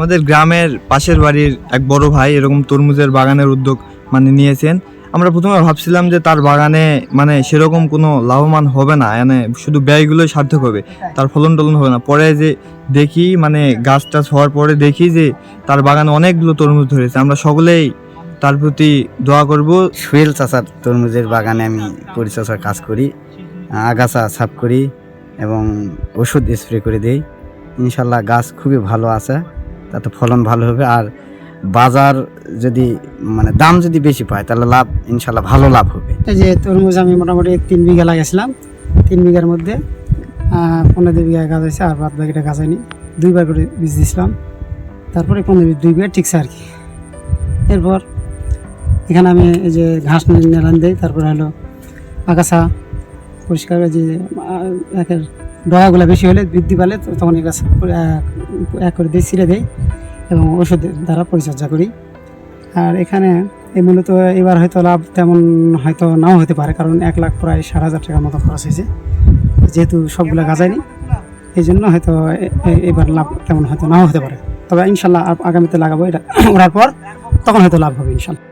আমাদের গ্রামের পাশের বাড়ির এক বড় ভাই এরকম তরমুজের বাগানের উদ্যোগ মানে নিয়েছেন। আমরা প্রথমে ভাবছিলাম যে তার বাগানে মানে সেরকম কোনো লাভবান হবে না মানে শুধু ব্যয়গুলোই সার্থক হবে, তার ফলন টলন হবে না। পরে যে দেখি মানে গাছ টাছ হওয়ার পরে দেখি যে তার বাগানে অনেকগুলো তরমুজ ধরেছে। আমরা সকলেই তার প্রতি দোয়া করব। সুয়েল চাষার তরমুজের বাগানে আমি পরিচর্যার কাজ করি, আগাছা সাফ করি এবং ওষুধ স্প্রে করে দিই। ইনশাল্লাহ গাছ খুবই ভালো আছে। তাতে ফলন ভালো হবে। আর বাজার যদি মানে দাম যদি বেশি পায়, তাহলে লাভ ইনশাল্লাহ ভালো লাভ হবে। এই যে তরমুজ আমি মোটামুটি তিন বিঘা লাগাইছিলাম। তিন বিঘার মধ্যে পনেরো বিঘা গাছ হয়েছে, আর বাদ বাকিটা গাছ হয়নি। দুইবার করে বীজ দিয়েছিলাম। তারপরে পনেরো দুই বিঘা ঠিকছে আর কি। এরপর এখানে আমি এই যে ঘাস নেলান দিই, তারপরে হলো আগাছা পরিষ্কার করে যে একের ডগাগুলো বেশি হলে বৃদ্ধি পালে তখন এক- করে দিই ছিঁড়ে দেই। এবং ওষুধের দ্বারা পরিচর্যা করি। আর এখানে এই মূলত এবার হয়তো লাভ তেমন হয়তো নাও হতে পারে, কারণ এক লাখ প্রায় সাত হাজার টাকার মতো খরচ হয়েছে। যেহেতু সবগুলো গাজায়নি, এই জন্য হয়তো এবার লাভ তেমন হয়তো নাও হতে পারে। তবে ইনশাল্লাহ আগামীতে লাগাবো এটা ওড়ার পর, তখন হয়তো লাভ হবে ইনশাল্লাহ।